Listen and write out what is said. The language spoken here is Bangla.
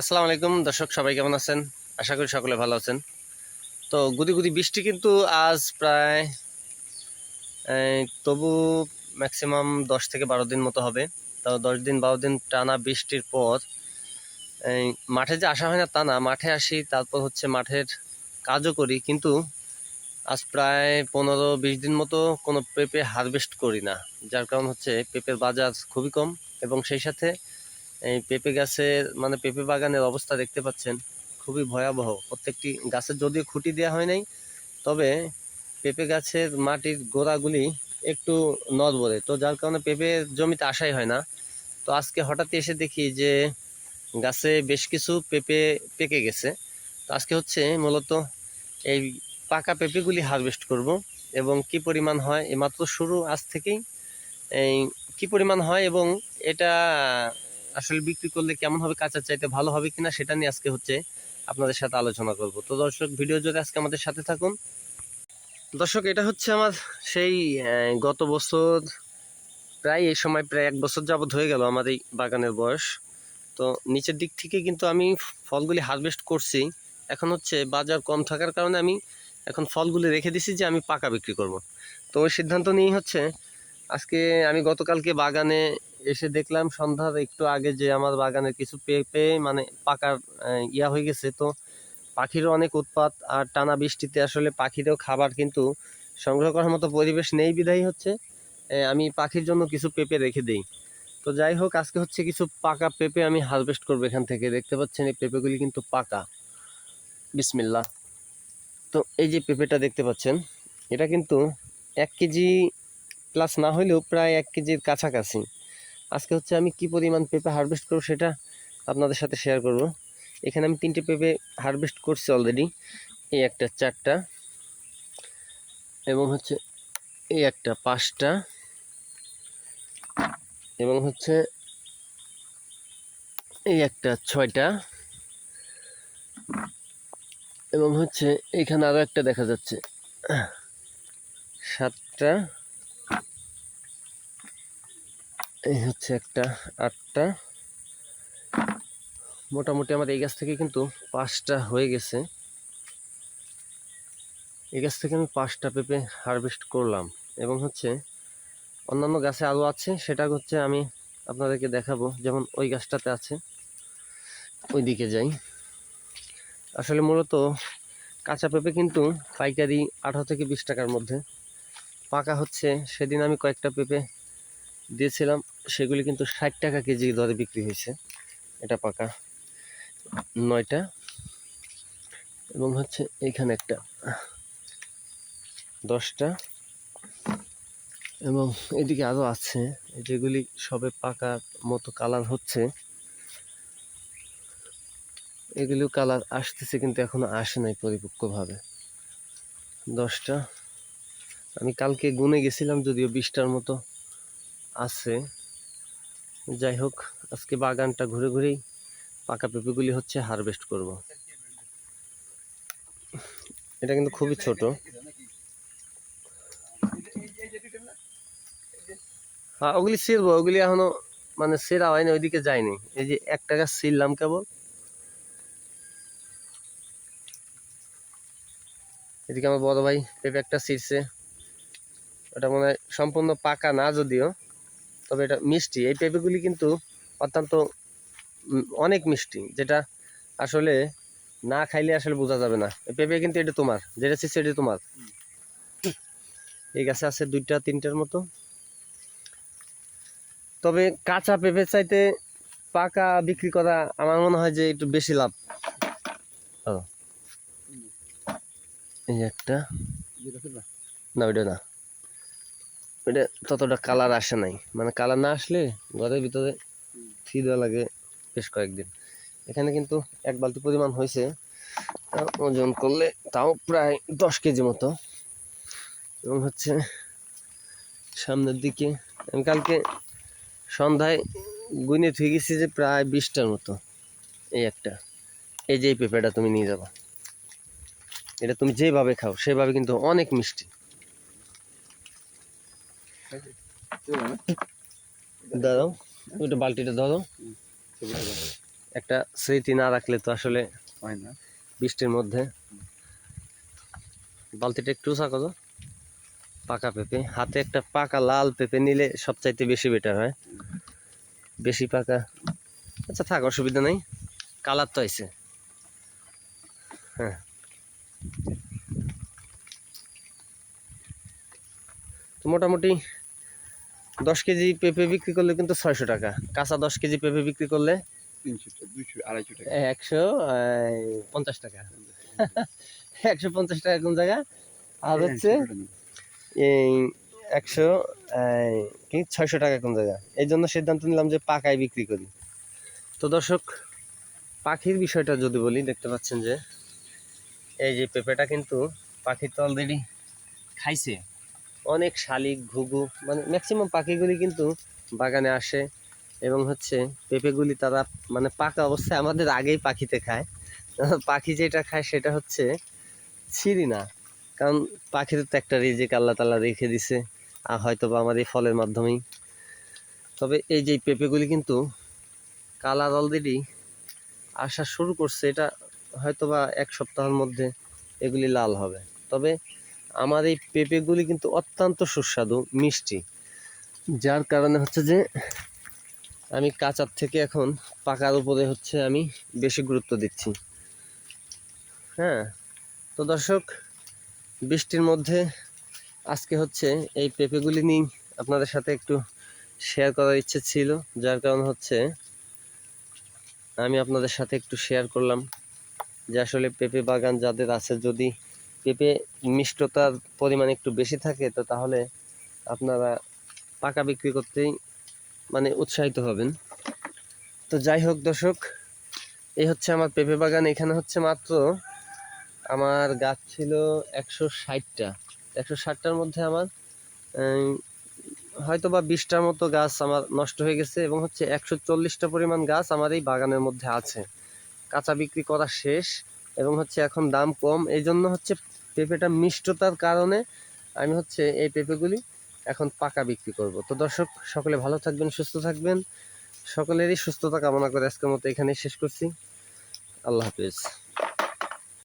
আসসালামু আলাইকুম, দর্শক সবাই কেমন আছেন? আশা করি সকলে ভালো আছেন। তো গুদি গুদি বৃষ্টি কিন্তু আজ প্রায় তবু ম্যাক্সিমাম দশ থেকে বারো দিন মতো হবে। তো দশ দিন বারো দিন টানা বৃষ্টির পর মাঠে যে আসা হয় না তা না, মাঠে আসি, তারপর হচ্ছে মাঠের কাজও করি, কিন্তু আজ প্রায় পনেরো বিশ দিন মতো কোনো পেঁপে হারভেস্ট করি না। যার কারণ হচ্ছে পেঁপের বাজার খুবই কম এবং সেই সাথে এই পেঁপে গাছের মানে পেঁপে বাগানের অবস্থা দেখতে পাচ্ছেন, খুবই ভয়াবহ। প্রত্যেকটি গাছের যদিও খুঁটি দেওয়া হয় নাই, তবে পেঁপে গাছের মাটির গোড়াগুলি একটু নড়বড়ে। তো যার কারণে পেঁপে জমিতে আসাই হয় না। তো আজকে হঠাৎ এসে দেখি যে গাছে বেশ কিছু পেঁপে পেকে গেছে। তো আজকে হচ্ছে মূলত এই পাকা পেঁপেগুলি হারভেস্ট করব এবং কি পরিমাণ হয় এইমাত্র শুরু আজ থেকেই। এই কি পরিমাণ হয় এবং এটা আসলে বিক্রি করলে কেমন হবে কাঁচা চাইতে ভালো হবে কিনা সেটা নিয়ে আজকে হচ্ছে আপনাদের সাথে আলোচনা করব। তো দর্শক, ভিডিও যদি আজকে আমাদের সাথে থাকুন। দর্শক, এটা হচ্ছে আমার সেই গত বছর, প্রায় এই সময় প্রায় এক বছর যাবৎ হয়ে গেল আমার এই বাগানের বয়স। তো নিচের দিক থেকে কিন্তু আমি ফলগুলি হারভেস্ট করছি। এখন হচ্ছে বাজার কম থাকার কারণে আমি এখন ফলগুলি রেখে দিছি যে আমি পাকা বিক্রি করব। তো ওই সিদ্ধান্ত নিয়েই হচ্ছে আজকে আমি গতকালকে বাগানে এসে দেখলাম, সন্ধ্যার একটু আগে যে আমার বাগানের কিছু পেঁপে মানে পাকার ইয়া হয়ে গেছে। তো পাখিরও অনেক উৎপাত আর টানা বৃষ্টিতে আসলে পাখিরও খাবার কিন্তু সংগ্রহ করার মতো পরিবেশ নেই বিধাই হচ্ছে। আমি পাখির জন্য কিছু পেঁপে রেখে দিই। তো যাই হোক, আজকে হচ্ছে কিছু পাকা পেঁপে আমি হারভেস্ট করব এখান থেকে। দেখতে পাচ্ছেন এই পেঁপেগুলি কিন্তু পাকা। বিসমিল্লা তো এই যে পেঁপেটা দেখতে পাচ্ছেন, এটা কিন্তু এক কেজি প্লাস না হলেও প্রায় এক কেজির কাছাকাছি। আজকে হচ্ছে আমি কি পরিমাণ পেঁপে হারভেস্ট করব সেটা আপনাদের সাথে শেয়ার করব। এখানে আমি তিনটে পেঁপে হারভেস্ট করছি অলরেডি এই একটা চারটা এবং হচ্ছে এই একটা পাঁচটা এবং হচ্ছে এই একটা ছয়টা এবং হচ্ছে এখানে আরও একটা দেখা যাচ্ছে। সাতটা এই হচ্ছে একটা আটটা। মোটামুটি আমার এই গাছ থেকে কিন্তু পাঁচটা হয়ে গেছে। এই গাছ থেকে আমি পাঁচটা পেঁপে হারভেস্ট করলাম এবং হচ্ছে অন্যান্য গাছে আরও আছে, সেটা হচ্ছে আমি আপনাদেরকে দেখাবো। যেমন ওই গাছটাতে আছে ওই দিকে যাই। আসলে মূলত কাঁচা পেঁপে কিন্তু পাইকারি আঠারো থেকে বিশ টাকার মধ্যে। পাকা হচ্ছে, সেদিন আমি কয়েকটা পেঁপে দিয়েছিলাম। সেগুলি কিন্তু ষাট টাকা কেজি দরে বিক্রি হয়েছে। এটা পাকা। নয়টা। এবং হচ্ছে এখানে একটা দশটা। এবং এদিকে আরও আছে, যেগুলি সবে পাকার মতো কালার হচ্ছে। এগুলো কালার আসতেছে কিন্তু এখনও আসে নাই পরিপক্কভাবে। দশটা। আমি কালকে গুনে গেছিলাম, যদিও বিশটার মতো আছে। যাই হোক আজকে বাগানটা ঘুরে ঘুরেই পাকা পেঁপেগুলি হচ্ছে হারভেস্ট করব। এটা কিন্তু খুবই ছোট। হ্যাঁ ওগুলি ছিড়বো, ওগুলি এখনও মানে সেরা হয়নি, ওইদিকে যায়নি। এই যে এক টাকা ছিললাম কেবল। এদিকে আমার বড় ভাই পেঁপে একটা ছিঁড়ছে। ওটা মনে হয় সম্পূর্ণ পাকা না যদিও। তবে এটা মিষ্টি। এই পেঁপেগুলি কিন্তু অত্যন্ত অনেক মিষ্টি যেটা আসলে না খাইলে আসলে বোঝা যাবে না। এই পেঁপে কিন্তু এটা তোমার যেটা ছিঁড়ছে এটা তোমার। এই গাছে আছে দুইটা তিনটার মতো। তবে কাঁচা পেঁপে চাইতে পাকা বিক্রি করা আমার মনে হয় যে একটু বেশি লাভ। এই একটা। না ওইটা না। ওইটা ততটা কালার আসে নাই। মানে কালার না আসলে ঘরের ভিতরে থি দেওয়া লাগে বেশ কয়েকদিন। এখানে কিন্তু এক বালতি পরিমাণ হয়েছে। ওজন করলে তাও প্রায় দশ কেজি মতো। এবং হচ্ছে সামনের দিকে আমি কালকে সন্ধ্যায় গুনে থুয়ে গেছি যে প্রায় বিশটার মতো। এই একটা। এই যে এই পেঁপেটা তুমি নিয়ে যাবা। এটা তুমি যেভাবে খাও, সেভাবে কিন্তু অনেক মিষ্টি। দাঁড়াও ওইটা বালতিটা ধরো। একটা স্মৃতি না রাখলে তো আসলে হয় না। বৃষ্টির মধ্যে। বালতিটা একটু উঁচা করো। পাকা পেঁপে। হাতে একটা পাকা লাল পেঁপে নিলে সবচাইতে বেশি বেটার হয়। বেশি পাকা। আচ্ছা থাক অসুবিধা নেই। কালার তো আইছে। হ্যাঁ। মোটামুটি দশ কেজি পেঁপে বিক্রি করলে কিন্তু ছয়শো টাকা। কাঁচা দশ কেজি পেঁপে বিক্রি করলে একশো পঞ্চাশ টাকা। একশো পঞ্চাশ টাকা কোন জায়গা? আর হচ্ছে এই একশো কি? ছয়শো টাকা কোন জায়গা? এই জন্য সিদ্ধান্ত নিলাম যে পাকায় বিক্রি করি। তো দর্শক পাখির বিষয়টা যদি বলি দেখতে পাচ্ছেন যে এই যে পেঁপেটা কিন্তু পাখি তো অলরেডি খাইছে। অনেক শালিক, ঘুঘু মানে ম্যাক্সিমাম পাখিগুলি কিন্তু বাগানে আসে এবং হচ্ছে পেঁপেগুলি তারা মানে পাকা অবস্থায় আমাদের আগেই পাখিতে খায়। পাখি যেটা খায় সেটা হচ্ছে ছিঁড়ি না কারণ পাখির তো একটা রিজিক আল্লাহ তালা রেখে দিছে, আর হয়তো বা আমার এই ফলের মাধ্যমেই। তবে এই যে পেঁপেগুলি কিন্তু কালার অলরেডি আসা শুরু করছে, এটা হয়তো বা এক সপ্তাহের মধ্যে এগুলি লাল হবে। তবে আমার এই পেঁপেগুলি কিন্তু অত্যন্ত সুস্বাদু, মিষ্টি। যার কারণে হচ্ছে যে, আমি কাঁচার থেকে এখন পাকার উপরে হচ্ছে আমি বেশি গুরুত্ব দিচ্ছি। হ্যাঁ তো দর্শক, বৃষ্টির মধ্যে আজকে হচ্ছে এই পেঁপেগুলি নিয়ে আপনাদের সাথে একটু শেয়ার করার ইচ্ছে ছিল, যার কারণ হচ্ছে আমি আপনাদের সাথে একটু শেয়ার করলাম যে আসলে পেঁপে বাগান যাদের আছে যদি পেঁপে মিষ্টতার পরিমাণ একটু বেশি থাকে, তো তাহলে আপনারা পাকা বিক্রি করতেই মানে উৎসাহিত হবেন। তো যাই হোক দর্শক এই হচ্ছে আমার পেঁপে বাগান। এখানে হচ্ছে মাত্র আমার গাছ ছিল একশো ষাটটা। একশো ষাটটার মধ্যে আমার হয়তো বা বিশটার মতো গাছ আমার নষ্ট হয়ে গেছে এবং হচ্ছে একশো চল্লিশটা পরিমাণ গাছ আমার এই বাগানের মধ্যে আছে। কাঁচা বিক্রি করা শেষ। এবং হচ্ছে এখন দাম কম। এই জন্য হচ্ছে পেঁপেটা মিষ্টতার কারণে আমি হচ্ছে এই পেঁপেগুলি এখন পাকা বিক্রি করব। তো দর্শক, সকলে ভালো থাকবেন, সুস্থ থাকবেন। সকলেরই সুস্থতা কামনা করে আজকের মতো এখানেই শেষ করছি। আল্লাহ হাফিজ।